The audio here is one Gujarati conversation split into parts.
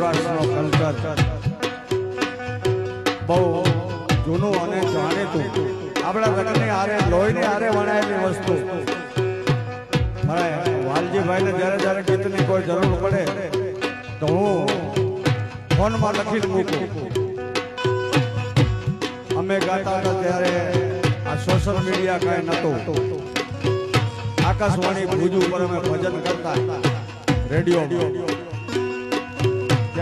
ખરેખર બહુ જૂનું અને જાણીતું. આપણા રંગની હારે, લોહીની હારે વણાયેલી વસ્તુ. વાલજીભાઈને જ્યારે જ્યારે ગીતની કોઈ જરૂર પડે, તો હું ફોનમાં લખી મૂકું. અમે ગાતા હતા ત્યારે આ સોશિયલ મીડિયા કાંઈ નહોતું. આકાશવાણી ભુજ ઉપર અમે ભજન કરતા. રેડિયો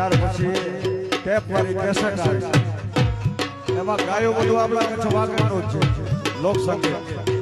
ત્યાર પછી ટેપ વાળી કેસેટ આવી. એમાં ગાયો બધું આપણા કચ્છ વાગડનું જ છે. લોક સંગીત